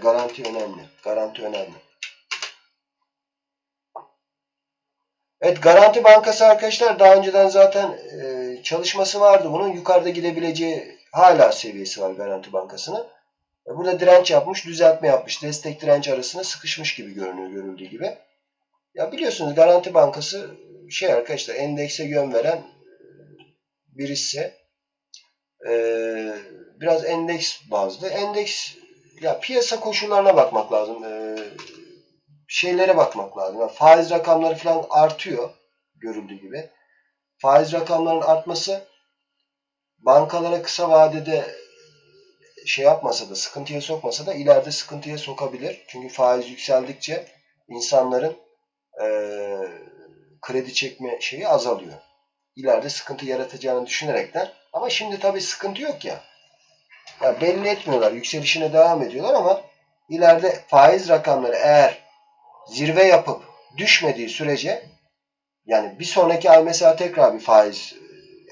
Garanti önemli. Garanti önemli. Evet Garanti Bankası arkadaşlar daha önceden zaten e, çalışması vardı bunun. Yukarıda gidebileceği hala seviyesi var Garanti Bankası'nın. E, burada direnç yapmış, düzeltme yapmış. Destek direnç arasında sıkışmış gibi görünüyor görüldüğü gibi. Ya biliyorsunuz Garanti Bankası şey arkadaşlar endekse yön veren e, bir hisse. E, biraz endeks bazlı. Endeks ya piyasa koşullarına bakmak lazım. E, şeylere bakmak lazım. Yani faiz rakamları falan artıyor görüldüğü gibi. Faiz rakamlarının artması bankalara kısa vadede şey yapmasa da sıkıntıya sokmasa da ileride sıkıntıya sokabilir. Çünkü faiz yükseldikçe insanların eee, kredi çekme şeyi azalıyor. İleride sıkıntı yaratacağını düşünerekten ama şimdi tabii sıkıntı yok ya. Ya belli etmiyorlar. Yükselişine devam ediyorlar ama ileride faiz rakamları eğer zirve yapıp düşmediği sürece yani bir sonraki ay mesela tekrar bir faiz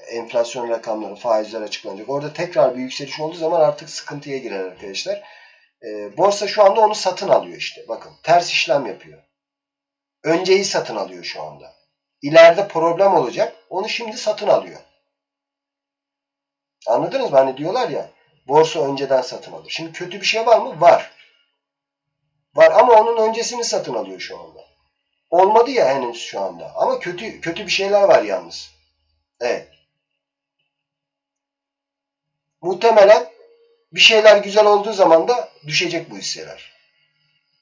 e, enflasyon rakamları faizler açıklanacak. Orada tekrar bir yükseliş olduğu zaman artık sıkıntıya girer arkadaşlar. E, borsa şu anda onu satın alıyor işte. Bakın ters işlem yapıyor. Önceyi satın alıyor şu anda. İleride problem olacak. Onu şimdi satın alıyor. Anladınız mı? Hani diyorlar ya borsa önceden satın alır. Şimdi kötü bir şey var mı? Var. Var ama onun öncesini satın alıyor şu anda. Olmadı ya henüz şu anda. Ama kötü kötü bir şeyler var yalnız. Evet. Muhtemelen bir şeyler güzel olduğu zaman da düşecek bu hisseler.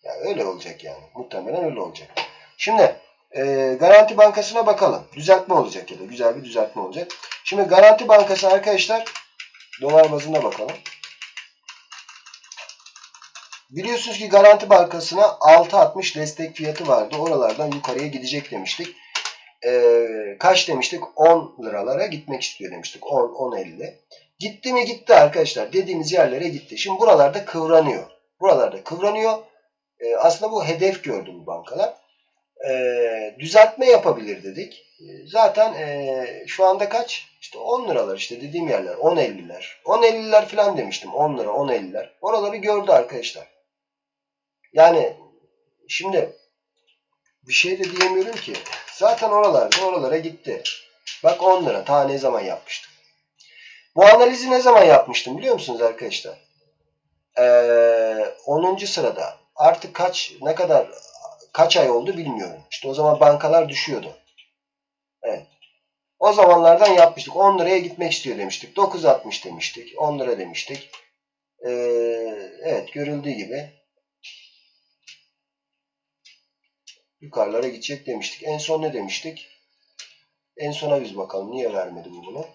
Yani öyle olacak yani. Muhtemelen öyle olacak. Şimdi e, Garanti Bankası'na bakalım. Düzeltme olacak ya da güzel bir düzeltme olacak. Şimdi Garanti Bankası arkadaşlar dolar bazında bakalım. Biliyorsunuz ki Garanti Bankası'na 6.60 destek fiyatı vardı. Oralardan yukarıya gidecek demiştik. Ee, kaç demiştik? 10 liralara gitmek istiyor demiştik. 10, 10.50. Gitti mi gitti arkadaşlar. Dediğimiz yerlere gitti. Şimdi buralarda kıvranıyor. Buralarda kıvranıyor. Ee, aslında bu hedef gördü bu bankalar. Ee, düzeltme yapabilir dedik. Ee, zaten ee, şu anda kaç? İşte 10 liralar işte dediğim yerler. 10.50'ler. 10.50'ler falan demiştim. 10 lira, 10.50'ler. Oraları gördü arkadaşlar. Yani şimdi bir şey de diyemiyorum ki. Zaten oralarda oralara gitti. Bak 10 lira. Ta ne zaman yapmıştım. Bu analizi ne zaman yapmıştım biliyor musunuz arkadaşlar? Ee, 10. sırada. Artık kaç ne kadar kaç ay oldu bilmiyorum. İşte o zaman bankalar düşüyordu. Evet. O zamanlardan yapmıştık. 10 liraya gitmek istiyor demiştik. 9.60 demiştik. 10 lira demiştik. Ee, evet görüldüğü gibi yukarılara gidecek demiştik. En son ne demiştik? En sona biz bakalım. Niye vermedi bu bunu?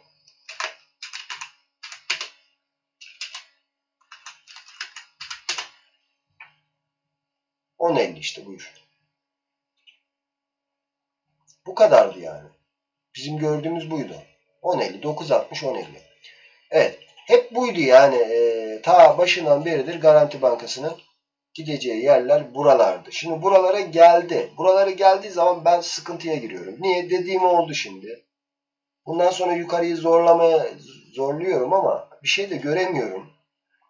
On elli işte buyur. Bu kadardı yani. Bizim gördüğümüz buydu. 10.50, 9.60, 10.50. Evet. Hep buydu yani. E, ta başından beridir Garanti Bankası'nın gideceği yerler buralardı. Şimdi buralara geldi. Buralara geldiği zaman ben sıkıntıya giriyorum. Niye? Dediğim oldu şimdi. Bundan sonra yukarıyı zorlamaya zorluyorum ama bir şey de göremiyorum.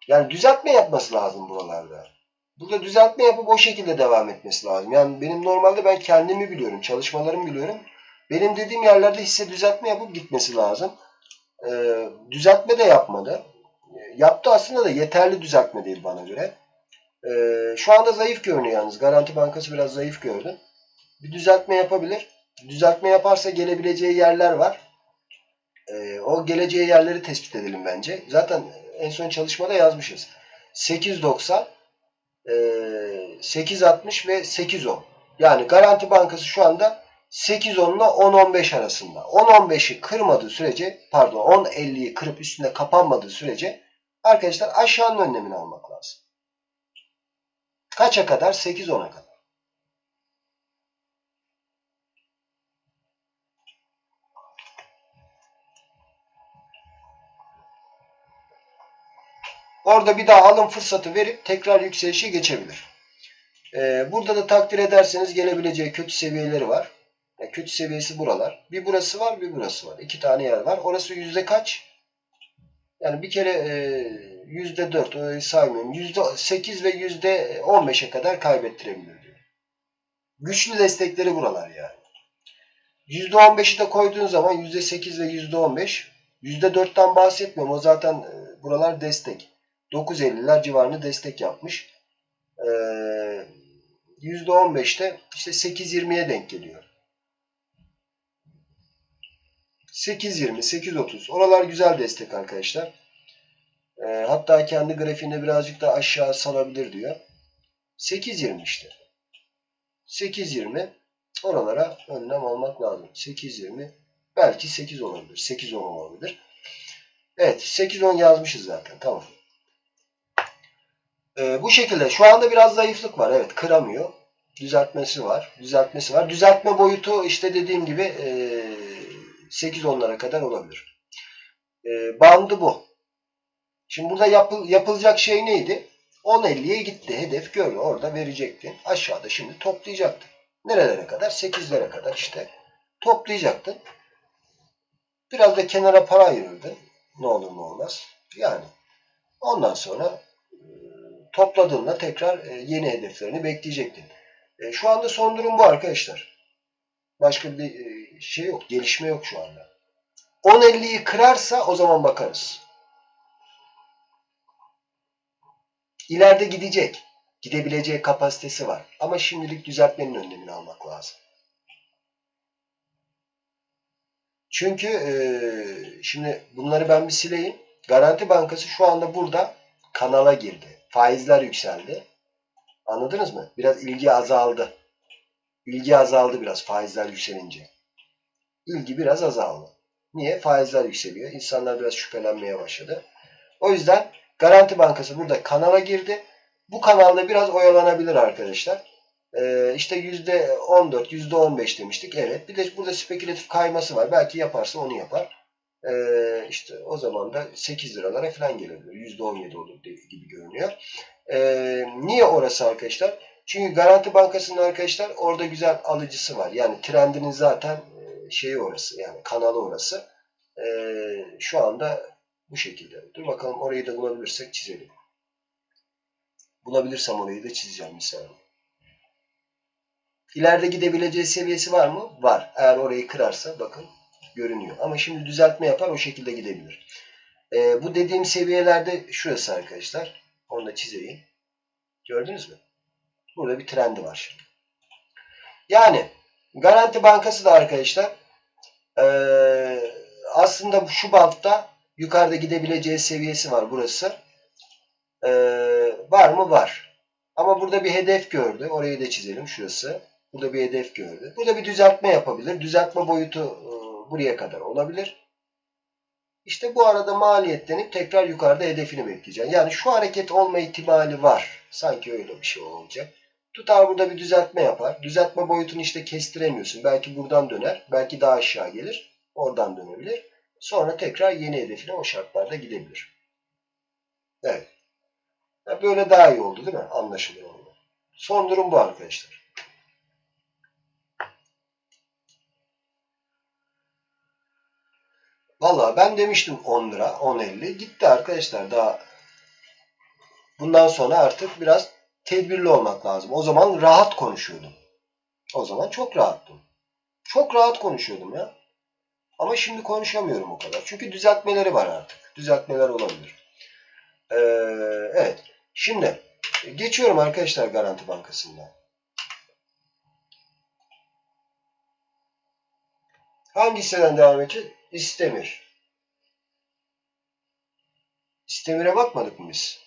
Yani düzeltme yapması lazım buralarda. Burada düzeltme yapıp o şekilde devam etmesi lazım. Yani benim normalde ben kendimi biliyorum, çalışmalarımı biliyorum. Benim dediğim yerlerde hisse düzeltme yapıp gitmesi lazım. Ee, düzeltme de yapmadı. Yaptı aslında da yeterli düzeltme değil bana göre. Ee, şu anda zayıf görünüyor yalnız. Garanti Bankası biraz zayıf gördü. Bir düzeltme yapabilir. Düzeltme yaparsa gelebileceği yerler var. Ee, o geleceği yerleri tespit edelim bence. Zaten en son çalışmada yazmışız. 8.90 e, 8.60 ve 8.10. Yani Garanti Bankası şu anda 8.10 ile 10.15 arasında. 10.15'i kırmadığı sürece pardon 10.50'yi kırıp üstünde kapanmadığı sürece arkadaşlar aşağının önlemini almak lazım. Kaça kadar? 8-10'a kadar. Orada bir daha alım fırsatı verip tekrar yükselişe geçebilir. Ee, burada da takdir ederseniz gelebileceği kötü seviyeleri var. Yani kötü seviyesi buralar. Bir burası var, bir burası var. İki tane yer var. Orası yüzde kaç? Yani bir kere e, yüzde dört orayı saymıyorum. Yüzde sekiz ve yüzde on beşe kadar kaybettirebilir diyor. Güçlü destekleri buralar yani. Yüzde on beşi de koyduğun zaman yüzde sekiz ve yüzde on beş. Yüzde dörtten bahsetmiyorum. O zaten e, buralar destek. 9.50'ler civarında destek yapmış. Ee, yüzde on beşte işte 8.20'ye denk geliyor. 8.20, 8.30. Oralar güzel destek arkadaşlar. Ee, hatta kendi grafiğinde birazcık da aşağı salabilir diyor. 8.20 işte. 8.20 oralara önlem almak lazım. 8.20 belki 8 olabilir. 8.10 olabilir. Evet 8.10 yazmışız zaten. Tamam. Ee, bu şekilde. Şu anda biraz zayıflık var. Evet kıramıyor. Düzeltmesi var. Düzeltmesi var. Düzeltme boyutu işte dediğim gibi ee, 8-10'lara kadar olabilir. E, bandı bu. Şimdi burada yapıl, yapılacak şey neydi? 10.50'ye gitti. Hedef gördü. Orada verecektin. Aşağıda şimdi toplayacaktın. Nerelere kadar? 8'lere kadar işte. Toplayacaktın. Biraz da kenara para ayırırdın. Ne olur ne olmaz. Yani ondan sonra e, topladığında tekrar e, yeni hedeflerini bekleyecektin. E, şu anda son durum bu arkadaşlar. Başka bir e, şey yok. Gelişme yok şu anda. 10.50'yi kırarsa o zaman bakarız. İleride gidecek. Gidebileceği kapasitesi var. Ama şimdilik düzeltmenin önlemini almak lazım. Çünkü e, şimdi bunları ben bir sileyim. Garanti Bankası şu anda burada kanala girdi. Faizler yükseldi. Anladınız mı? Biraz ilgi azaldı. İlgi azaldı biraz faizler yükselince. İlgi biraz azaldı. Niye? Faizler yükseliyor. İnsanlar biraz şüphelenmeye başladı. O yüzden Garanti Bankası burada kanala girdi. Bu kanalda biraz oyalanabilir arkadaşlar. Ee, işte %14, %15 demiştik. Evet. Bir de burada spekülatif kayması var. Belki yaparsa onu yapar. Ee, işte o zaman da 8 liralara falan gelebilir. %17 olur gibi görünüyor. Ee, niye orası arkadaşlar? Çünkü Garanti Bankası'nın arkadaşlar orada güzel alıcısı var. Yani trendinin zaten şeyi orası. Yani kanalı orası. Ee, şu anda bu şekilde. Dur bakalım orayı da bulabilirsek çizelim. Bulabilirsem orayı da çizeceğim bir saniye. İleride gidebileceği seviyesi var mı? Var. Eğer orayı kırarsa bakın görünüyor. Ama şimdi düzeltme yapar o şekilde gidebilir. Ee, bu dediğim seviyelerde şurası arkadaşlar. Onu da çizeyim. Gördünüz mü? Burada bir trendi var şimdi. Yani Garanti Bankası da arkadaşlar ee, aslında şu bantta yukarıda gidebileceği seviyesi var burası. Ee, var mı? Var. Ama burada bir hedef gördü. Orayı da çizelim. Şurası. Burada bir hedef gördü. Burada bir düzeltme yapabilir. Düzeltme boyutu e, buraya kadar olabilir. İşte bu arada maliyetlenip tekrar yukarıda hedefini bekleyeceğim. Yani şu hareket olma ihtimali var. Sanki öyle bir şey olacak. Tutar burada bir düzeltme yapar. Düzeltme boyutunu işte kestiremiyorsun. Belki buradan döner. Belki daha aşağı gelir. Oradan dönebilir. Sonra tekrar yeni hedefine o şartlarda gidebilir. Evet. Böyle daha iyi oldu değil mi? Anlaşılır oldu. Son durum bu arkadaşlar. Valla ben demiştim 10 lira, 10.50. Gitti arkadaşlar daha. Bundan sonra artık biraz tedbirli olmak lazım. O zaman rahat konuşuyordum. O zaman çok rahattım. Çok rahat konuşuyordum ya. Ama şimdi konuşamıyorum o kadar. Çünkü düzeltmeleri var artık. Düzeltmeler olabilir. Ee, evet. Şimdi geçiyorum arkadaşlar Garanti Bankası'ndan. Hangi hisseden devam edeceğiz? İstemir. İstemir'e bakmadık mı biz?